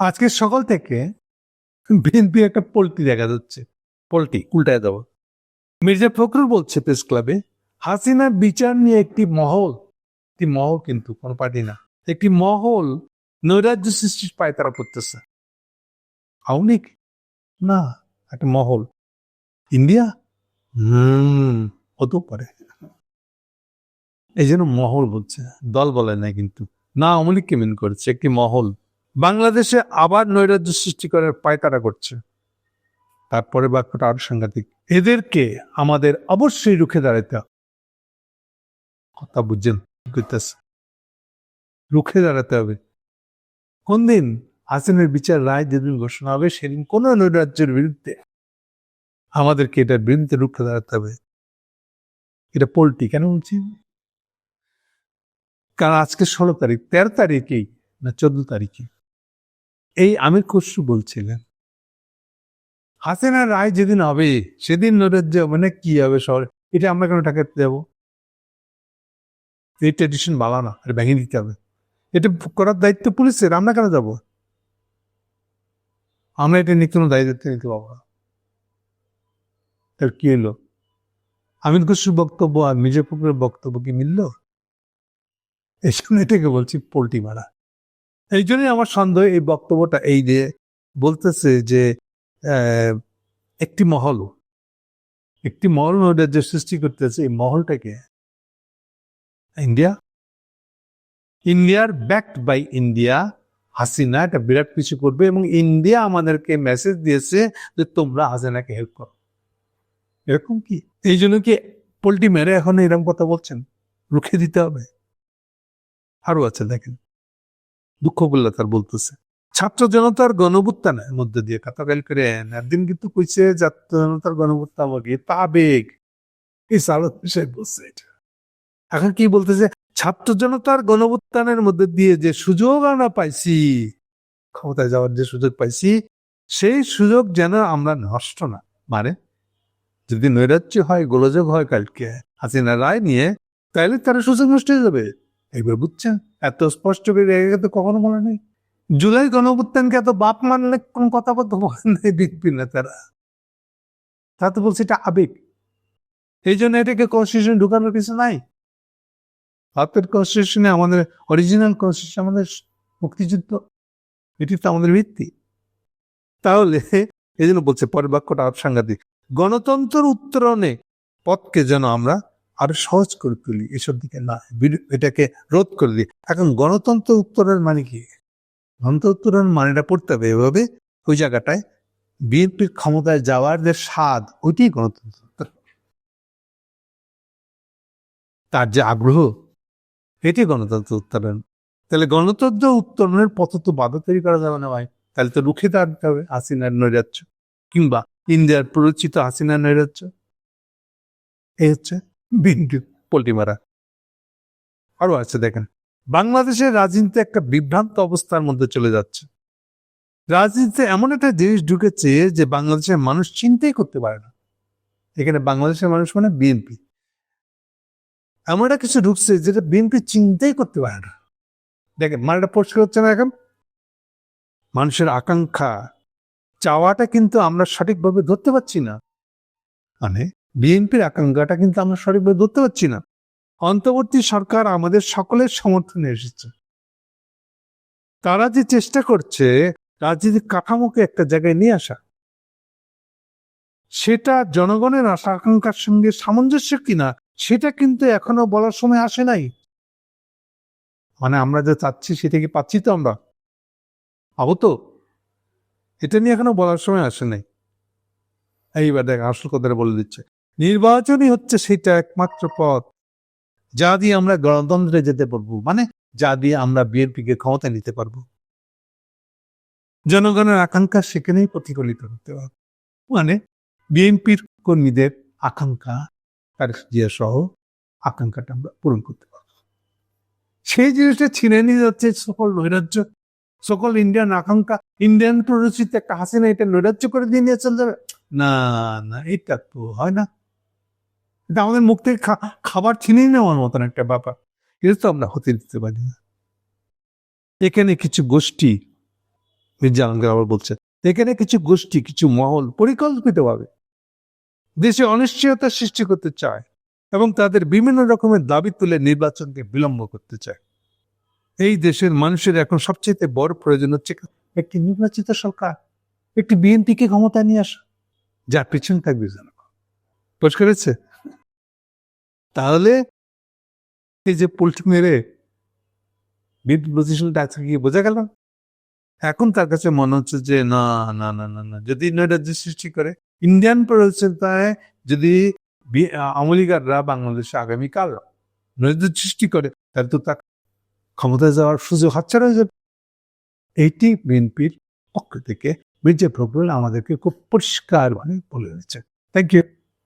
আজকে সকাল থেকে বিএনপি একটা পোল্ট্রি দেখা যাচ্ছে। পোল্ট্রি, উল্টায় দেবো। মির্জা ফখরুল বলছে প্রেস ক্লাবে, হাসিনা বিচার নিয়ে একটি মহল একটি মহল কিন্তু কোনো পার্টি না, একটি মহল নৈরাজ্য সৃষ্টির পায় তারা করতেছে আউনিক না, একটা মহল। ইন্ডিয়া? হুম, হতেও পারে। এই জন্য মহল বলছে, দল বলে না কিন্তু। না, আওয়ামী লীগকে মিন করেছে, একটি মহল। বাংলাদেশে আবার নৈরাজ্য সৃষ্টি করার পায়তারা করছে। তারপরে বাক্যটা আরও সাংঘাতিক। এদেরকে আমাদের অবশ্যই রুখে দাঁড়াতে। কথা বুঝছেন? রুখে দাঁড়াতে হবে। কোন দিন হাসিনের বিচার রায় যেদিন ঘোষণা হবে, সেদিন কোন নৈরাজ্যের বিরুদ্ধে আমাদেরকে এটার বিরুদ্ধে রুখে দাঁড়াতে হবে। এটা পোল্ট্রি, কেন বলছি? কারণ আজকে ষোলো তারিখ, তেরো তারিখেই না চোদ্দ তারিখে? এই আমির খসরু বলছিলেন। হাসিনা রায় যেদিন হবে, সেদিন নৈরাজ্য মানে কি হবে শহরে এটা আমরা কেন টাকা দেবো? এই ট্রেডিশন ভালো না, এটা ভেঙে দিতে হবে। এটা করার দায়িত্ব পুলিশের, আমরা কেন যাব? আমরা এটা নিয়ে কোনো দায়িত্ব নিতে পারব না। তার কি হলো? আমির খসরুর বক্তব্য আর মির্জা বক্তব্য কি মিলল? এই জন্য এটাকে বলছি পোল্ট্রি মারা। এই জন্যই আমার সন্দেহ এই বক্তব্যটা এই যে বলতেছে যে একটি মহল একটি মহল যে সৃষ্টি করতেছে এই মহলটাকে, ইন্ডিয়া, ইন্ডিয়ার ব্যাকড বাই ইন্ডিয়া, হাসিনা এটা বিরাট কিছু করবে এবং ইন্ডিয়া আমাদেরকে মেসেজ দিয়েছে যে তোমরা হাসিনাকে হেল্প করো। এরকম কি? এই জন্য কি পোল্ট্রি মেরে এখন এরকম কথা বলছেন? রুখে দিতে হবে? আরও আছে দেখেন। দুঃখ বললে তার বলতেছে। ছাত্র জনতার গণভুত্থানের মধ্যে দিয়ে কাতাকাল করে একদিন কিন্তু কইছে, ছাত্র জনতার গণভুত্থান আমাকে তা আবেগ এই সালত সাহেব বলছে এটা। এখন কি বলতেছে? ছাত্র জনতার গণভুত্থানের মধ্যে দিয়ে যে সুযোগ আমরা পাইছি, ক্ষমতায় যাওয়ার যে সুযোগ পাইছি, সেই সুযোগ যেন আমরা নষ্ট না মানে যদি নৈরাজ্য হয়, গোলযোগ হয় কালকে হাসিনা রায় নিয়ে তাহলে তারা সুযোগ নষ্ট হয়ে যাবে। এবার বুঝছেন? এত স্পষ্ট করে তো কখনো বলে নেই। জুলাই গণভুত্থানকে এত বাপ মানলে কোন কথা বলতে বলে নেই বিএনপি নেতারা। তা তো বলছে, এটা আবেগ। এই জন্য এটাকে কনস্টিটিউশন ঢুকানোর কিছু নাই। ভারতের কনস্টিটিউশনে আমাদের অরিজিনাল কনস্টিটিউশন আমাদের মুক্তিযুদ্ধ, এটি তো আমাদের ভিত্তি। তাহলে এই জন্য বলছে পরের বাক্যটা সাংঘাতিক গণতন্ত্র উত্তরণে পথকে যেন আমরা আরও সহজ করে তুলি, এসব দিকে না এটাকে রোধ করে দিই। এখন গণতন্ত্র উত্তরের মানে কি? গণতন্ত্র উত্তরণের মানেটা পড়তে হবে এভাবে, ওই জায়গাটায়। বিএনপির ক্ষমতায় যাওয়ার যে স্বাদ, ওইটাই গণতন্ত্র। তার যে আগ্রহ এটি গণতন্ত্র উত্তরণ। তাহলে গণতন্ত্র উত্তরণের পথ তো বাধা তৈরি করা যাবে না ভাই। তাহলে তো রুখে দাঁড়াতে হবে হাসিনার নৈরাজ্য, কিংবা ইন্ডিয়ার পরিচিত হাসিনার নৈরাজ্য। এই হচ্ছে বিন্দু, পোল্ট্রি মারা। আরও আছে, দেখেন। বাংলাদেশের রাজনীতি একটা বিভ্রান্ত অবস্থার মধ্যে চলে যাচ্ছে। রাজনীতিতে এমন একটা জিনিস ঢুকেছে যে বাংলাদেশের মানুষ চিন্তাই করতে পারে না। এখানে বাংলাদেশের মানুষ মানে বিএনপি এমন একটা কিছু ঢুকছে যেটা বিএনপি চিন্তাই করতে পারে না। দেখেন মানেটা পরিষ্কার হচ্ছে না এখন? মানুষের আকাঙ্ক্ষা, চাওয়াটা কিন্তু আমরা সঠিকভাবে ধরতে পারছি না। মানে বিএনপির আকাঙ্ক্ষাটা কিন্তু আমরা সঠিকভাবে ধরতে পারছি না। অন্তর্বর্তী সরকার আমাদের সকলের সমর্থনে এসেছে। তারা যে চেষ্টা করছে রাজনীতির কাঠামোকে একটা জায়গায় নিয়ে আসা, সেটা জনগণের আশা আকাঙ্ক্ষার সঙ্গে সামঞ্জস্য কিনা, সেটা কিন্তু এখনও বলার সময় আসে নাই। মানে আমরা যা চাচ্ছি সেটা কি পাচ্ছি তো আমরা? পাবো তো এটা নিয়ে এখনও বলার সময় আসে নাই। এইবার দেখ, আসল কথাটা বলে দিচ্ছে। নির্বাচনই হচ্ছে সেটা একমাত্র পথ। যা দিয়ে আমরা গণতন্ত্রে যেতে পারব মানে যা দিয়ে আমরা বিএনপিকে ক্ষমতা নিতে পারব। জনগণের আকাঙ্ক্ষা সেখানেই প্রতিফলিত হতে হবে। মানে বিএনপির কর্মীদের আকাঙ্ক্ষা তার জিয়া সহ আকাঙ্ক্ষাটা আমরা পূরণ করতে পারব। সেই জিনিসটা ছিনে নিয়ে যাচ্ছে সকল নৈরাজ্য, সকল ইন্ডিয়ান আকাঙ্ক্ষা, ইন্ডিয়ান প্ররোচিত একটা হাসিনা এটা নৈরাজ্য করে দিয়ে নিয়ে চলে যাবে। না না, এটা তো হয় না। এটা আমাদের মুখ থেকে খাবার ছিনিয়ে নেওয়ার মতন একটা ব্যাপার। এটা তো আমরা হতে দিতে পারি না। এখানে কিছু গোষ্ঠী, মির্জা আলমগীর আবার বলছেন এখানে কিছু গোষ্ঠী, কিছু মহল পরিকল্পিতভাবে দেশে অনিশ্চয়তা সৃষ্টি করতে চায় এবং তাদের বিভিন্ন রকমের দাবি তুলে নির্বাচনকে বিলম্ব করতে চায়। এই দেশের মানুষের এখন সবচেয়ে বড় প্রয়োজন হচ্ছে একটি নির্বাচিত সরকার, একটি বিএনপিকে ক্ষমতা নিয়ে আসা। যার পিছনে থাকবে জনগণ। পরিষ্কার হচ্ছে তাহলে এই যে পোল্ট্রি মেরে বিদ্যুৎ প্রতিষ্ঠানটা আজকে গিয়ে বোঝা গেল। এখন তার কাছে মনে হচ্ছে যে না না না না না, যদি নৈরাজ্য সৃষ্টি করে ইন্ডিয়ান পরিস্থিতিতে যদি আমলিগাররা বাংলাদেশে আগামীকাল নৈরাজ্য সৃষ্টি করে, তাহলে তো তার ক্ষমতায় যাওয়ার সুযোগ হাতছাড়া হয়ে যাবে। এইটি বিএনপির পক্ষ থেকে মির্জা ফখরুল আমাদেরকে খুব পরিষ্কারভাবে বলে দিয়েছে থ্যাংক ইউ